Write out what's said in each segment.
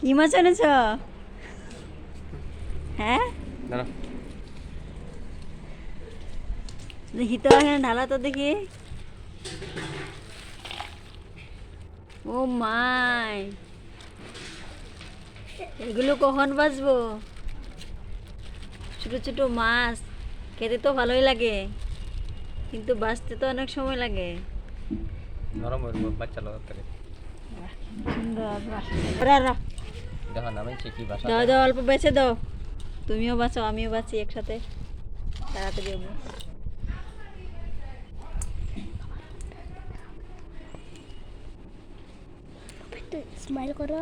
কি মাছ এনেছ? হ্যাঁ? দেখি তো এখানে ঢালা তো দেখি। ও মাই। এগুলো কখন বাজবো ছোট ছোট মাছ খেতে তো ভালোই লাগে কিন্তু বাঁচতে তো অনেক সময় লাগে। নরম বাচ্চা লগত দেখো কি ভাষা দাও দাও অল্প বেঁচে দাও। তুমিও বাঁচো আমিও বাঁচি একসাথে। তাড়াতাড়ি হব। স্মাইল করো।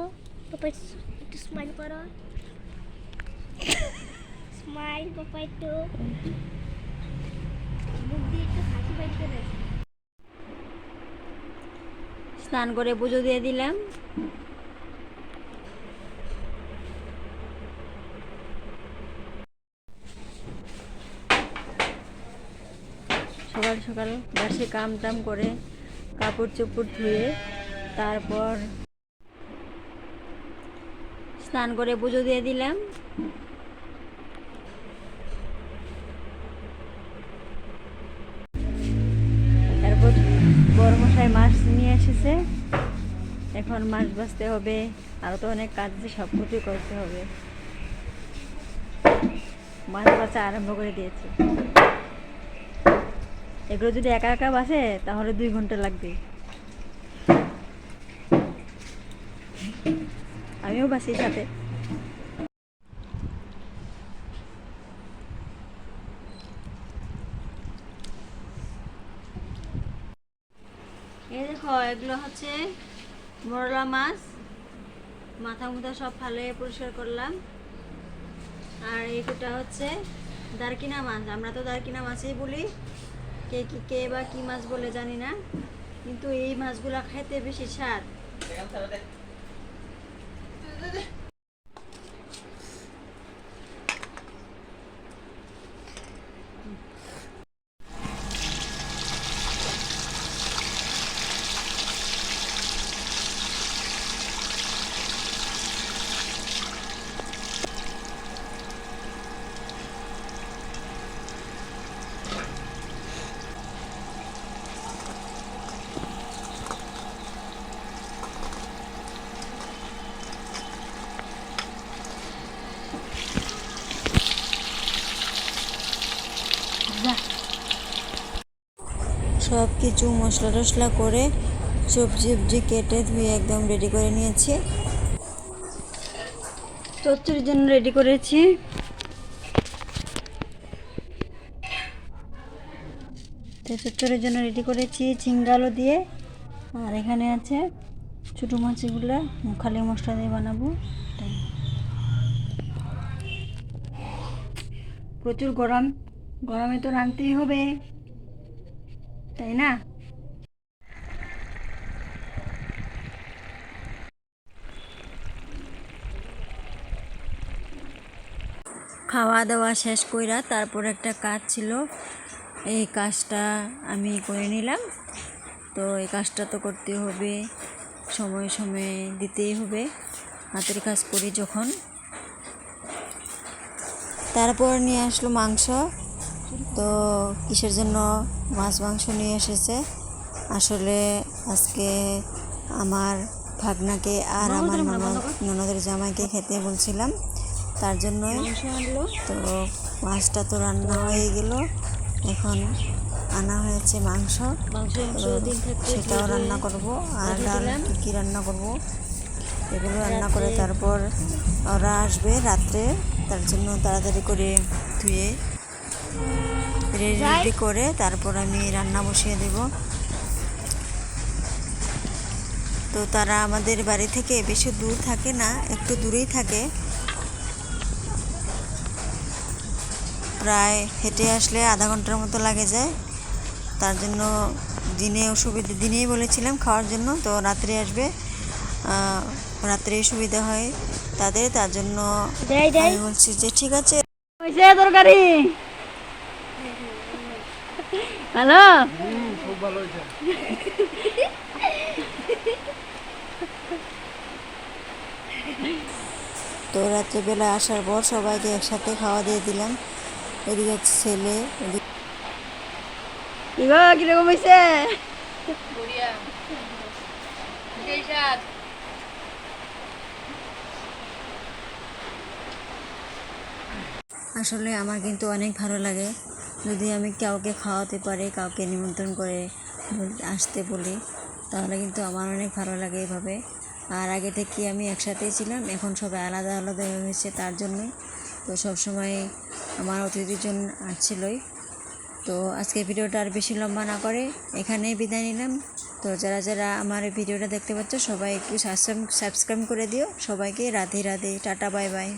পাপা একটু স্মাইল করো। স্মাইল পাপা একটু। স্নান করে পুজো দিয়ে দিলাম। সকাল সকাল বাসে কাম টাম করে কাপড় চোপড় ধুয়ে তারপর স্নান করে পুজো দিয়ে দিলাম। তারপর বড় মশাই মাছ নিয়ে এসেছে। এখন মাছ বাছতে হবে আরও তো অনেক কাজ আছে সব কিছুই করতে হবে। মাছ বাছা আরম্ভ করে দিয়েছে। এগুলো যদি একা একা বাসে, তাহলে দুই ঘণ্টা লাগবে। আমিও বাসি সাথে। এই দেখো, এগুলো হচ্ছে মরলা মাছ। মাথা মুথা সব ভালো পরিষ্কার করলাম। আর এইটা হচ্ছে দারকিনা মাছ। আমরা তো দারকিনা মাছই বলি। কে কি কে বা কি মাছ বলে জানি না, কিন্তু এই মাছগুলা খাইতে বেশি স্বাদ। সব কিছু মশলা টশলা করে সবজি উবজি কেটে ধুয়ে একদম রেডি করে নিয়েছি। চচ্চড়ির জন্য রেডি করেছি। চচ্চড়ির জন্য রেডি করেছি চিঙ্গালো দিয়ে। আর এখানে আছে ছোটো মাছগুলো খালি মশলা দিয়ে বানাবো। প্রচুর গরম। গরমে তো রাঁধতেই হবে। তাই না? খাওয়া দাওয়া শেষ কইরা তারপর একটা কাজ ছিল। এই কাজটা আমি করে নিলাম। তো এই কাজটা তো করতে হবে, সময় সময়ে দিতেই হবে, হাতের কাজ করি যখন। তারপর নিয়ে আসলো মাংস। তো কিসের জন্য মাছ মাংস নিয়ে এসেছে। আসলে আজকে আমার ভাগনাকে আর আমার ননদ ননদের জামাইকে খেতে বলছিলাম তার জন্যই। তো মাছটা তো রান্না হয়ে গেল। এখন আনা হয়েছে মাংস। সেটাও রান্না করব। আর ডাল কী কী রান্না করব এগুলো রান্না করে তারপর ওরা আসবে রাত্রে। তার জন্য তাড়াতাড়ি করে ধুয়ে রেডি করে তারপর আমি রান্না বসিয়ে দেব। তো তারা আমাদের বাড়ি থেকে বেশি দূর থাকে না একটু দূরেই থাকে। প্রায় হেঁটে আসলে আধা ঘণ্টার মতো লাগে যায়। তার জন্য দিনে অসুবিধা দিনেই বলেছিলাম খাওয়ার জন্য তো রাত্রে আসবে। রাত্রে সুবিধা হয় তাদের তার জন্য আমি বলছি যে ঠিক আছে। তরকারি হ্যালো খুব ভালো? হয়েছে তো রাত্রেবেলা আসার পর সবাইকে একসাথে খাওয়া দিয়ে দিলাম। এদিকে ছেলে এদিকে কীরকম হয়েছে? আসলে আমার কিন্তু অনেক ভালো লাগে। যদি আমি কাউকে খাওয়াতে পারি, কাউকে নিমন্ত্রণ করে আসতে বলি, তাহলে কিন্তু আমার অনেক ভালো লাগে এভাবে। আর আগে থেকে আমি একসাথেই ছিলাম, এখন সবাই আলাদা আলাদা হয়েছে তার জন্য। তো সবসময় আমার অতিথির জন্য আসছিলই তো আজকে ভিডিওটা আর বেশি লম্বা না করে এখানেই বিদায় নিলাম। তো যারা যারা আমার এই ভিডিওটা দেখতে পাচ্ছ, সবাই একটু সাবস্ক্রাইব করে দিও। সবাইকে Radhe Radhe, tata, bye bye.